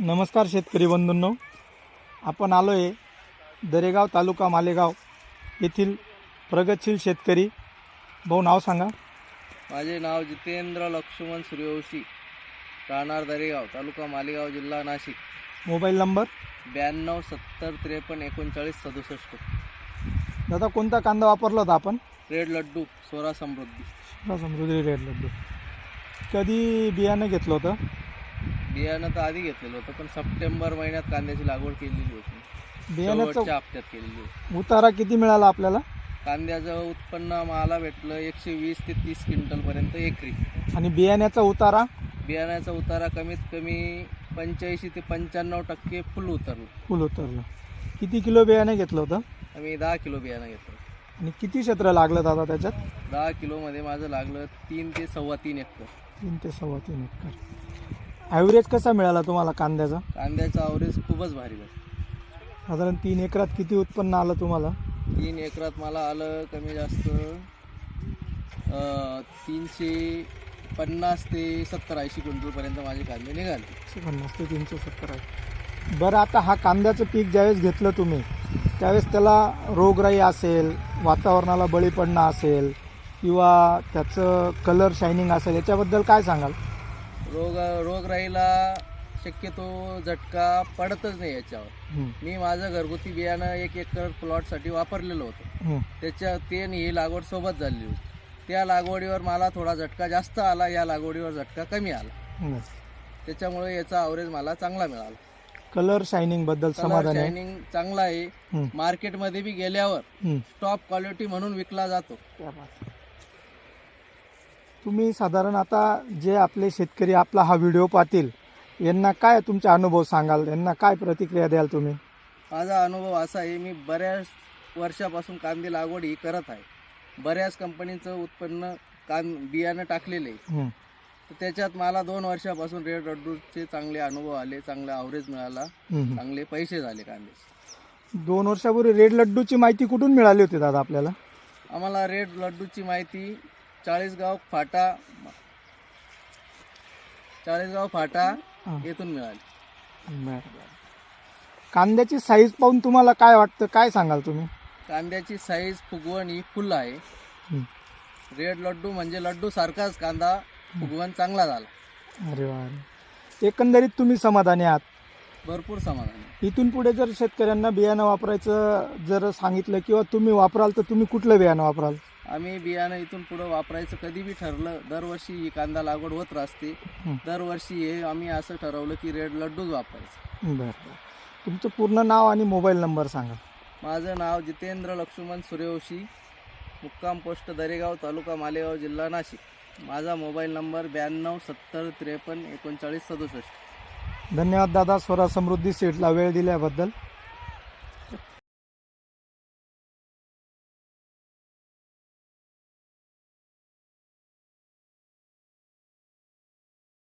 नमस्कार शेतकरी बंधूंनो. आपण आलो आहे दरेगाव तालुका मालेगाव येथील प्रगतशील शेतकरी. भाऊ नाव सांगा. माझे नाव जितेंद्र लक्ष्मण सूर्यवंशी राहणार दरेगाव तालुका मालेगाव जिल्हा नाशिक. Mobile number? ब्याण्णव सत्तर त्रेपन्न एकोणचाळीस सदुसष्ट. दादा कोणता कांदा वापरला होता आपण? रेड लड्डू सोळा समृद्धी. हा, समृद्धी रेड लड्डू. कधी बियाणं घेतलं होतं? बियाणं तर आधी घेतलेलं होतं पण सप्टेंबर महिन्यात कांद्याची लागवड केलेली होती. बियाण्याचं शेवटच्या हप्त्यात केलेली होती. उतारा किती मिळाला आपल्याला? कांद्याचं उत्पन्न मला भेटलं एकशे वीस ते तीस क्विंटलपर्यंत एकरी. आणि बियाण्याचा उतारा? बियाण्याचा उतारा कमीत कमी पंच्याऐंशी ते पंच्याण्णव टक्के फुल उतरलं. फुल उतरलं. किती किलो बियाणं घेतलं होतं? आम्ही दहा किलो बियाणं घेतलं. आणि किती क्षेत्र लागलं दादा त्याच्यात? दहा किलोमध्ये माझं लागलं तीन ते सव्वा तीन एकर. तीन ते सव्वा तीन एकर. ॲव्हरेज कसा मिळाला तुम्हाला कांद्याचा? कांद्याचा अवरेज खूपच भारी बस साधारण तीन एकरात किती उत्पन्न आलं तुम्हाला? तीन एकरात मला आलं कमी जास्त अं, तीनशे पन्नास ते सत्तर ऐंशी क्विंटलपर्यंत माझे कांदे निघाले. एकशे पन्नास ते तीनशे सत्तर आहे. बरं आता हा कांद्याचं पीक ज्यावेळेस घेतलं तुम्ही त्यावेळेस त्याला रोगराई असेल वातावरणाला बळी पडणं असेल किंवा त्याचं कलर शायनिंग असेल याच्याबद्दल काय सांगाल? रोग रोगराईला शक्यतो झटका पडतच नाही याच्यावर. मी माझं घरगुती बियाणं एक एकर प्लॉटसाठी वापरलेलं होतं. त्याच्या ते ही लागवड सोबत झालेली होती. त्या लागवडीवर मला थोडा झटका जास्त आला या लागवडीवर झटका कमी आला. त्याच्यामुळे याचा अवरेज मला चांगला मिळाला. कलर शायनिंगबद्दल कलर समाधान शायनिंग चांगला आहे. मार्केटमध्ये बी गेल्यावर. टॉप क्वालिटी म्हणून विकला जातो. तुम्ही साधारण आता जे आपले शेतकरी आपला हा व्हिडिओ पाहतील यांना काय तुमचा अनुभव सांगाल? यांना काय प्रतिक्रिया द्याल तुम्ही? माझा अनुभव असा आहे मी बऱ्याच वर्षापासून कांदे लागवड ही करत आहे. बऱ्याच कंपनीचं उत्पन्न कां बियाणं टाकलेलं आहे. हं, तर त्याच्यात मला दोन वर्षापासून रेड रड्डूचे चांगले अनुभव आले चांगला अवरेज मिळाला. चांगले पैसे झाले कांद्याचे दोन वर्षापूर्वी रेड लड्डूची माहिती कुठून मिळाली होती दादा आपल्याला? आम्हाला रेड लड्डूची माहिती चाळीसगाव फाटा चाळीसगाव फाटा हा. येथून मिळाली. कांद्याची साईज पाहून तुम्हाला काय वाटतं? काय सांगाल तुम्ही? कांद्याची साईज फुगवण ही फुल आहे. हं. रेड लड्डू म्हणजे लड्डू सारखाच कांदा फुगवण चांगला झाला. अरे वा. एकंदरीत तुम्ही समाधानी आहात? भरपूर समाधान आहे. इथून पुढे जर शेतकऱ्यांना बियाणं वापरायचं जर सांगितलं किंवा तुम्ही वापराल तर तुम्ही कुठलं बियाणं वापराल? आम्ही बियाणं इथून पुढं वापरायचं कधी बी ठरलं दरवर्षी ही कांदा लागवड होत राहते. दरवर्षी हे आम्ही असं ठरवलं की रेड लड्डूच वापरायचं. बरं बरं. तुमचं पूर्ण नाव आणि मोबाईल नंबर सांगा. माझं नाव जितेंद्र लक्ष्मण सूर्यवंशी मुक्काम पोस्ट दरेगाव तालुका मालेगाव जिल्हा नाशिक. माझा मोबाईल नंबर ब्याण्णव सत्तर त्रेपन्न एकोणचाळीस सदुसष्ट. धन्यवाद दादा स्वरा समृद्धी सीटला वेळ दिल्याबद्दल.